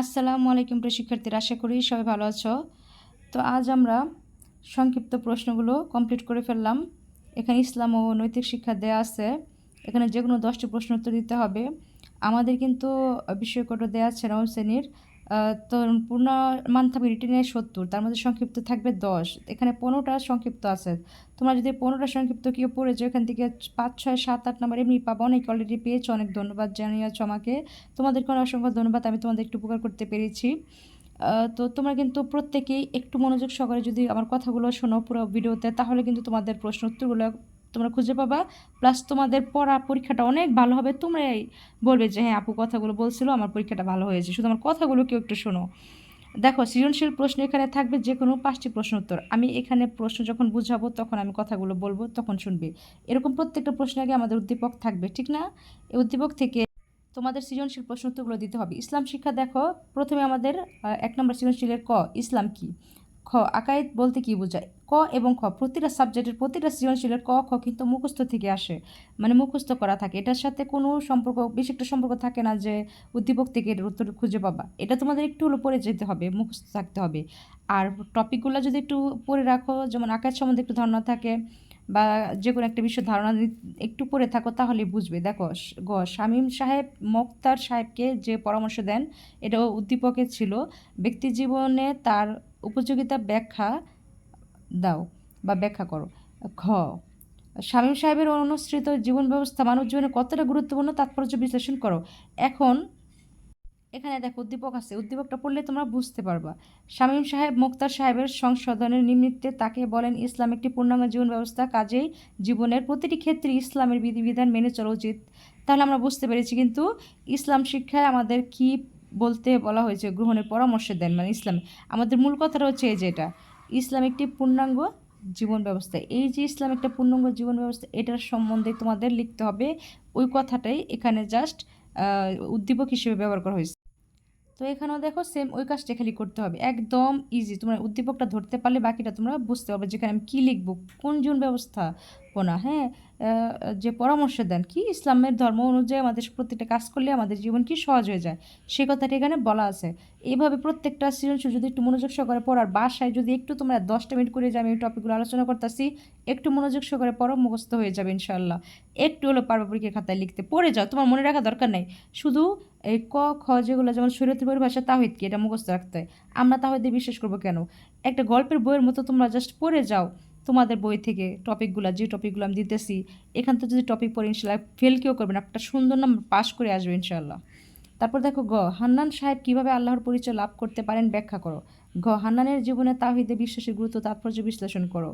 আসসালামু আলাইকুম প্রিয় শিক্ষার্থীরা, আশা করি সবাই ভালো আছো। তো আজ আমরা সংক্ষিপ্ত প্রশ্নগুলো কমপ্লিট করে ফেললাম। এখানে ইসলাম ও নৈতিক শিক্ষা দেয়া আছে। এখানে যে কোনো দশটি প্রশ্ন উত্তর দিতে হবে। আমাদের কিন্তু বিষয়কটা দেওয়া আছে নবম শ্রেণির। তো পূর্ণ মান থাকবে রিটেনের সত্তর, তার মধ্যে সংক্ষিপ্ত থাকবে দশ, এখানে পনেরোটা সংক্ষিপ্ত আছে। তোমরা যদি পনেরোটা সংক্ষিপ্ত কেউ পড়েছো, এখান থেকে পাঁচ, ছয়, সাত, আট নাম্বার এমনি পাবো, অনেক অলরেডি পেয়েছ, অনেক ধন্যবাদ জানিয়েছো আমাকে। তোমাদেরকে অনেক অসংখ্য ধন্যবাদ, আমি তোমাদের একটু উপকার করতে পেরেছি। তো তোমরা কিন্তু প্রত্যেকেই একটু মনোযোগ সহকারে যদি আমার কথাগুলো শোনো পুরো ভিডিওতে, তাহলে কিন্তু তোমাদের প্রশ্ন উত্তরগুলো তোমরা খুঁজে পাবা। প্লাস তোমাদের পড়া পরীক্ষাটা অনেক ভালো হবে। তোমরাই বলবে যে হ্যাঁ আপু কথাগুলো বলছিল, আমার পরীক্ষাটা ভালো হয়েছে। শুধু আমার কথাগুলো কেউ একটু শোনো। দেখো, সৃজনশীল প্রশ্ন এখানে থাকবে যে কোনো পাঁচটি প্রশ্ন উত্তর। আমি এখানে প্রশ্ন যখন বুঝাবো, তখন আমি কথাগুলো বলব, তখন শুনবে। এরকম প্রত্যেকটা প্রশ্নে আগে আমাদের উদ্দীপক থাকবে, ঠিক না? এই উদ্দীপক থেকে তোমাদের সৃজনশীল প্রশ্ন উত্তরগুলো দিতে হবে। ইসলাম শিক্ষা দেখো, প্রথমে আমাদের এক নম্বর সৃজনশীলের ক, ইসলাম কি? খ আকায়েদ বলতে কি বোঝায়? ক এবং খ, প্রতিটা সাবজেক্টের প্রতিটা সৃজনশীলের ক, খ কিন্তু মুখস্থ থেকে আসে মানে মুখস্থ করা থাকে। এটার সাথে কোনো সম্পর্ক, বেশি একটা সম্পর্ক থাকে না যে উদ্দীপক থেকে এটার উত্তর খুঁজে পাবা। এটা তোমাদের একটু হলো পড়ে যেতে হবে, মুখস্থ থাকতে হবে। আর টপিকগুলো যদি একটু পড়ে রাখো, যেমন আকাশ সম্বন্ধে একটু ধারণা থাকে বা যে কোনো একটা বিষয় ধারণা একটু পড়ে থাকো তাহলে বুঝবে। দেখো গ, শামীম সাহেব, মোক্তার সাহেবকে যে পরামর্শ দেন, এটাও উদ্দীপকে ছিল। ব্যক্তি জীবনে তার উপযোগিতা ব্যাখ্যা দাও বা ব্যাখ্যা করো। ঘ শামীম সাহেবের অনুসৃত জীবন ব্যবস্থা মানব জীবনে কতটা গুরুত্বপূর্ণ তাৎপর্য বিশ্লেষণ করো। এখন, এখানে দেখো উদ্দীপক আছে। উদ্দীপকটা পড়লে তোমরা বুঝতে পারবা। শামীম সাহেব মুক্তার সাহেবের সংশোধনের নিমিত্তে তাকে বলেন, ইসলাম একটি পূর্ণাঙ্গ জীবন ব্যবস্থা কাজেই জীবনের প্রতিটি ক্ষেত্রে ইসলামের বিধিবিধান মেনে চলা উচিত। তাহলে আমরা বুঝতে পেরেছি কিন্তু ইসলাম শিক্ষায় আমাদের কি বলতে বলা হয়েছে, গ্রহণের পরামর্শ দেন মানে ইসলাম। আমাদের মূল কথাটা হচ্ছে এই যে এটা ইসলাম একটি পূর্ণাঙ্গ জীবন ব্যবস্থা। এই যে ইসলাম একটা পূর্ণাঙ্গ জীবন ব্যবস্থা, এটার সম্বন্ধে তোমাদের লিখতে হবে, ওই কথাটাই এখানে জাস্ট উদ্দীপক হিসেবে ব্যবহার করা হয়েছে। তো এখানেও দেখো সেম ওই কাজটা খালি করতে হবে। একদম ইজি তোমরা উদ্দীপকটা ধরতে পারলে বাকিটা তোমরা বুঝতে পারবে যেখানে আমি কী লিখব, কোন জীবন ব্যবস্থাপনা হ্যাঁ? যে পরামর্শ দেন, কি ইসলামের ধর্ম অনুযায়ী আমাদের প্রত্যেকটা কাজ করলে আমাদের জীবন কি সহজ হয়ে যায়? সে কথাটা এখানে বলা আছে। এইভাবে প্রত্যেকটা সৃজনশীল যদি একটু মনোযোগ সহকারে পড়ার বাসায় যদি একটু তোমরা দশটা মিনিট করে যে আমি এই টপিকগুলো আলোচনা করতেছি, একটু মনোযোগ সহকারে পড়ো, মুখস্থ হয়ে যাবে ইনশাল্লাহ একটু হলো পারবে খাতায় লিখতে। পড়ে যাও, তোমার মনে রাখা দরকার নেই। শুধু এই ক, খ যেগুলো যেমন শরীয়তের পরিভাষা তাহিদ কি, এটা মুখস্থ রাখতে। হয় আমরা তাহিদে বিশ্বাস করব কেন? একটা গল্পের বইয়ের মতো তোমরা জাস্ট পড়ে যাও। তোমাদের বই থেকে টপিকগুলো যে টপিকগুলো আমি দিতেছি, এখান থেকে যদি টপিক পড়ে, ইনশাল্লাহ ফেল কেউ করবেন একটা সুন্দর নাম পাশ করে আসবে, ইনশাল্লাহ। তারপর দেখো, গ, হান্নান সাহেব কীভাবে আল্লাহর পরিচয় লাভ করতে পারেন ব্যাখ্যা করো। ঘ হান্নানের জীবনে তাহিদে বিশ্বাসের গুরুত্ব তাৎপর্য বিশ্লেষণ করো।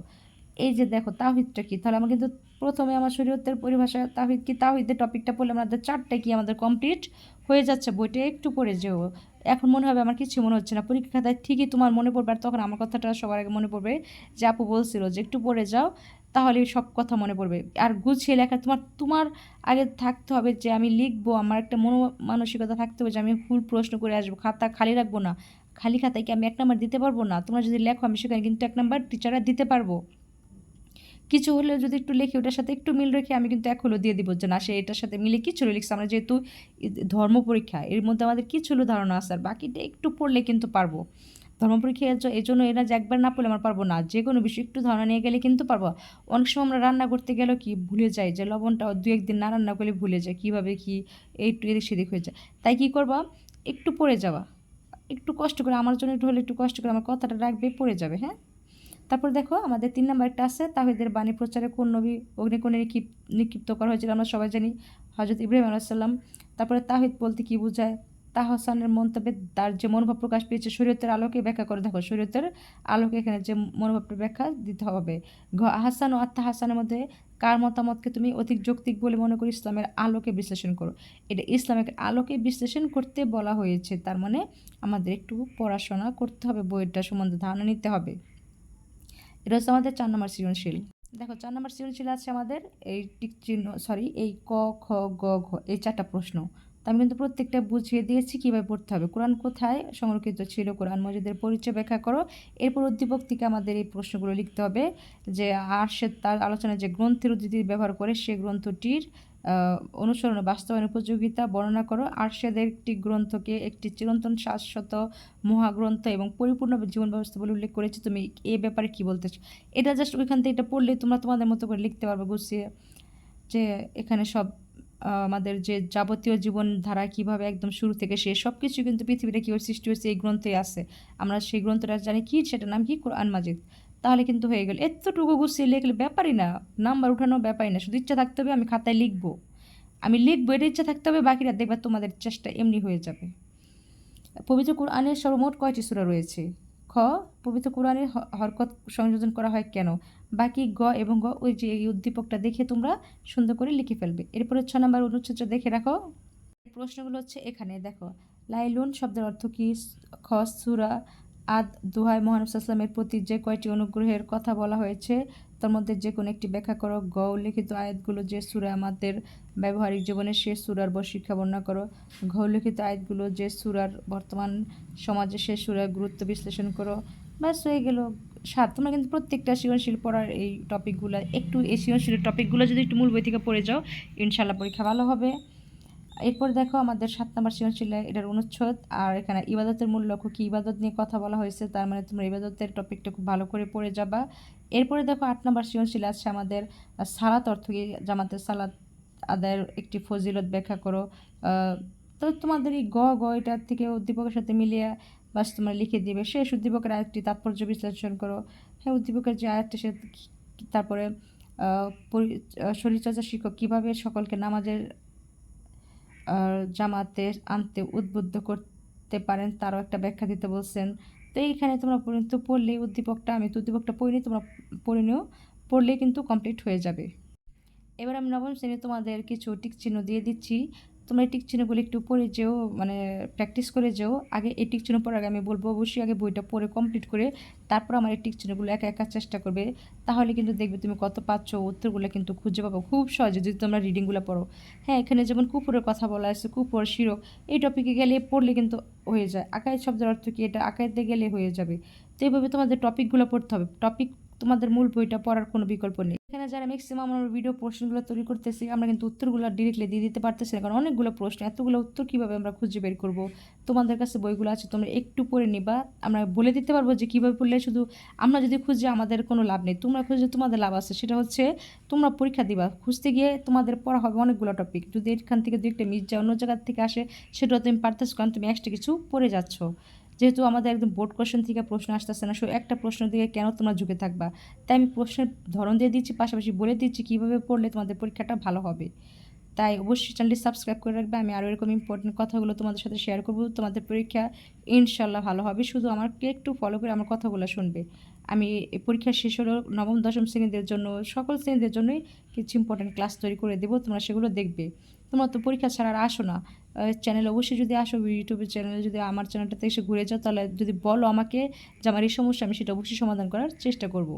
এই যে দেখো তাহিদটা কি? তাহলে আমার কিন্তু প্রথমে আমার শরীয়তের পরিভাষা তাহিদ কি? তাহিদের টপিকটা পড়লে আমাদের চারটে কি আমাদের কমপ্লিট হয়ে যাচ্ছে। বইটা একটু পড়ে যেও। এখন মনে হবে আমার কিছু মনে হচ্ছে না। পরীক্ষা খাতায় ঠিকই তোমার মনে পড়বে আর তখন আমার কথাটা সবার আগে মনে পড়বে যে আপু বলছিল যে একটু পড়ে যাও, তাহলে সব কথা মনে পড়বে। আর গুছিয়ে লেখা তোমার তোমার আগে থাকতে হবে যে আমি লিখব, আমার একটা মনো মানসিকতা থাকতে হবে যে আমি ফুল প্রশ্ন করে আসব, খাতা খালি রাখব না। খালি খাতায় কি আমি এক নাম্বার দিতে পারব না? তোমরা যদি লেখো আমি সেখানে কিন্তু এক নাম্বার টিচাররা দিতে পারব। কিছু হলে যদি একটু লিখি, ওটার সাথে একটু মিল রেখে আমি কিন্তু এক হলো দিয়ে দিব যে না, সে এটার সাথে মিলে কিছু লিখছে। আমরা যেহেতু ধর্ম পরীক্ষা, এর মধ্যে আমাদের কিছু হলো ধারণা আছে আর বাকিটা একটু পড়লে কিন্তু পারব। ধর্ম পরীক্ষা এই জন্য এরা যে একবার না পড়লে আমার পারব না, যে কোনো বিষয় একটু ধারণা নিয়ে গেলে কিন্তু পারব। অনেক সময় আমরা রান্না করতে গেলেও কি ভুলে যাই যে লবণটা দু একদিন না রান্না করলে ভুলে যায়, কীভাবে কি একটু এদিক সেদিক হয়ে যায়। তাই কী করবা? একটু পড়ে যাওয়া। একটু কষ্ট করে, আমার জন্য একটু হলে একটু কষ্ট করে আমার কথাটা রাখবে, পড়ে যাবে হ্যাঁ? তারপর দেখো, আমাদের তিন নাম্বার একটা আছে, তাহিদের বাণী প্রচারে কোন নবী অগ্নিকোণে নিক্ষিপ, নিক্ষিপ্ত করা হয়েছিল আমরা সবাই জানি হজরত ইব্রাহিম আলাইসাল্লাম তারপরে তাহিদ বলতে কি বোঝায়? তাহসানের মন্তব্যে তার যে মনোভাব প্রকাশ পেয়েছে, শরীয়তের আলোকে ব্যাখ্যা করে দেখো, শরীয়তের আলোকে এখানে যে মনোভাবটা ব্যাখ্যা দিতে হবে। ঘ, আহাসান ও আত্মা হাসানের মধ্যে কার মতামতকে তুমি অধিক যৌক্তিক বলে মনে করি ইসলামের আলোকে বিশ্লেষণ করো? এটা ইসলামের আলোকে বিশ্লেষণ করতে বলা হয়েছে, তার মানে আমাদের একটু পড়াশোনা করতে হবে বইটা সম্বন্ধে ধারণা নিতে হবে। এটা হচ্ছে আমাদের চার নম্বর সৃজনশীল। দেখো, চার নম্বর সৃজনশীল আছে আমাদের এই টিক চিহ্ন সরি এই ক, খ, গ, ঘ, এই চারটা প্রশ্ন। তো আমি কিন্তু প্রত্যেকটা বুঝিয়ে দিয়েছি কীভাবে পড়তে হবে। কোরআন কোথায়? সংরক্ষিত ছিল কোরআন মসজিদের পরিচয় ব্যাখ্যা করো। এরপর উদ্দীপক থেকে আমাদের এই প্রশ্নগুলো লিখতে হবে যে আর সে তার আলোচনায় যে গ্রন্থের উদ্ধৃতি ব্যবহার করে সে গ্রন্থটির অনুসরণ, বাস্তবায়ন, উপযোগিতা, বর্ণনা করো। আর্শেদের একটি গ্রন্থকে একটি চিরন্তন শাশ্বত মহাগ্রন্থ এবং পরিপূর্ণ জীবন ব্যবস্থা বলে উল্লেখ করেছে। তুমি এ ব্যাপারে কি বলতে এটা জাস্ট ওইখান থেকে এটা পড়লে তোমরা তোমাদের মতো করে লিখতে পারবে, গুছিয়ে। যে এখানে সব আমাদের যে যাবতীয় জীবনধারা কীভাবে একদম শুরু থেকে শেষ সব কিছু কিন্তু পৃথিবীটা কীভাবে সৃষ্টি হয়েছে এই গ্রন্থে আছে। আমরা সেই গ্রন্থটা জানি কি, সেটার নাম কি? কোরআন মাজিদ। তাহলে কিন্তু হয়ে গেল। এতটুকু গুছিয়ে লিখলে ব্যাপারই না, নাম্বার উঠানো ব্যাপারই না, শুধু ইচ্ছা থাকতে হবে আমি খাতায় লিখব। আমি লিখব, এটা ইচ্ছা থাকতে হবে বাকিরা দেখবা তোমাদের চেষ্টা এমনি হয়ে যাবে। পবিত্র কোরআনের সর্বমোট কয়টি সূরা রয়েছে? খ, পবিত্র কোরআনের হরকত সংযোজন করা হয় কেন? বাকি গ এবং গ, ওই যে এই উদ্দীপকটা দেখে তোমরা সুন্দর করে লিখে ফেলবে। এরপরে ছ নম্বর অনুচ্ছেদটা দেখে রাখো। প্রশ্নগুলো হচ্ছে এখানে, দেখো, লাইলুন শব্দের অর্থ কী? খ, সুরা আদ দুহাই মোহানব সাল্লামের প্রতি যে কয়টি অনুগ্রহের কথা বলা হয়েছে, তার মধ্যে যে কোনো একটি ব্যাখ্যা করো। গ উল্লিখিত আয়াতগুলো যে সুরা আমাদের ব্যবহারিক জীবনে সে সুরার বর শিক্ষা বর্ণনা করো। ঘ উল্লিখিত আয়াতগুলো যে সুরার বর্তমান সমাজে সে সুরার গুরুত্ব বিশ্লেষণ করো। ব্যাস, হয়ে গেল। সাত, তোমরা কিন্তু প্রত্যেকটা সৃজনশীল পড়ার এই টপিকগুলো একটু এই সৃজনশীল টপিকগুলো যদি একটু মূল বই থেকে পড়ে যাও ইনশাল্লাহ পরীক্ষা ভালো হবে। এরপর দেখো আমাদের সাত নম্বর সৃজনশীল এটার অনুচ্ছেদ, আর এখানে ইবাদতের মূল লক্ষ্য কি? ইবাদত নিয়ে কথা বলা হয়েছে, তার মানে তোমরা ইবাদতের টপিকটা খুব ভালো করে পড়ে যাবা। এরপরে দেখো আট নম্বর সৃজনশীল আছে আমাদের সালাত অর্থ কি? জামাতের সালাত আদায়ের একটি ফজিলত ব্যাখ্যা করো। তো তোমাদের এই গ গ এটার থেকে উদ্দীপকের সাথে মিলিয়ে বাস তোমরা লিখে দিবে। শেষ উদ্দীপকের আরেকটি তাৎপর্য বিশ্লেষণ করো। হ্যাঁ উদ্দীপকের যে আরেকটা সে তারপরে পরি- শরীরচর্চা শিক্ষক কীভাবে সকলকে নামাজের জামাতে আনতে উদ্বুদ্ধ করতে পারেন, তারও একটা ব্যাখ্যা দিতে বলছেন। তো এইখানে তোমরা পরিণত পড়লেই উদ্দীপকটা, আমি তো উদ্দীপকটা পড়িনি, তোমরা পড়ে নিও। পড়লেই কিন্তু কমপ্লিট হয়ে যাবে। এবার আমি নবম শ্রেণি তোমাদের কিছু টিক চিহ্ন দিয়ে দিচ্ছি। তোমরা এই চিহ্নগুলো একটু পড়ে যেও মানে প্র্যাকটিস করে যেও। আগে এই চিহ্ন পড়ার আগে আমি বলব অবশ্যই আগে বইটা পড়ে কমপ্লিট করে তারপর আমার এই চিহ্নগুলো একা একা চেষ্টা করবে। তাহলে কিন্তু দেখবে তুমি কত পাচ্ছ, উত্তরগুলো কিন্তু খুঁজে পাবো। খুব সহজে যদি তোমরা রিডিংগুলো পড়ো। হ্যাঁ এখানে যেমন কুপুরের কথা বলা আছে কুপুর শিরক, এই টপিকে গেলে পড়লে কিন্তু হয়ে যায়। আকায় শব্দের অর্থ কি? এটা আকাইতে গেলে হয়ে যাবে। তো এইভাবে তোমাদের টপিকগুলো পড়তে হবে। টপিক তোমাদের মূল বইটা পড়ার কোনো বিকল্প নেই। এখানে যারা ম্যাক্সিমাম আমরা ভিডিও প্রশ্নগুলো তৈরি করতেছি, আমরা কিন্তু উত্তরগুলো ডিরেক্টলি দিয়ে দিতে পারতেছি না, কারণ অনেকগুলো প্রশ্ন, এতগুলো উত্তর কীভাবে আমরা খুঁজে বের করব? তোমাদের কাছে বইগুলো আছে, তোমরা একটু পড়ে নিবা, আমরা বলে দিতে পারব যে কীভাবে পড়লে শুধু আমরা যদি খুঁজে আমাদের কোনো লাভ নেই, তোমরা খুঁজে তোমাদের লাভ আছে, সেটা হচ্ছে তোমরা পরীক্ষা দিবা, খুঁজতে গিয়ে তোমাদের পড়া হবে অনেকগুলো টপিক যদি এখান থেকে দু একটা মিস যায়, অন্য জায়গার থেকে আসে, সেটাও তুমি পারতেছো কারণ তুমি এক্সট্রা কিছু পড়ে যাচ্ছ। যেহেতু আমাদের একদম বোর্ড কোশ্চেন থেকে প্রশ্ন আসতেছে না সো একটা প্রশ্ন দিকে কেন তোমরা ঝুঁকে থাকবা? তাই আমি প্রশ্নের ধরন দিয়ে দিচ্ছি, পাশাপাশি বলে দিচ্ছি কীভাবে পড়লে তোমাদের পরীক্ষাটা ভালো হবে। তাই অবশ্যই চ্যানেলটি সাবস্ক্রাইব করে রাখবে, আমি আরও এরকম ইম্পর্টেন্ট কথাগুলো তোমাদের সাথে শেয়ার করব, তোমাদের পরীক্ষা ইনশাল্লাহ ভালো হবে, শুধু আমাকে একটু ফলো করে আমার কথাগুলো শুনবে। আমি পরীক্ষা শেষ হলো নবম, দশম শ্রেণীদের জন্য, সকল শ্রেণীদের জন্যই কিছু ইম্পর্টেন্ট ক্লাস তৈরি করে দেবো, তোমরা সেগুলো দেখবে। তোমরা তো পরীক্ষা ছাড়া আর আসো না। চ্যানেল অবশ্যই যদি আসো ইউটিউবের চ্যানেলে যদি আমার চ্যানেলটাতে এসে ঘুরে যাও, তাহলে যদি বলো আমাকে যে আমার এই সমস্যা, আমি সেটা অবশ্যই সমাধান করার চেষ্টা করব।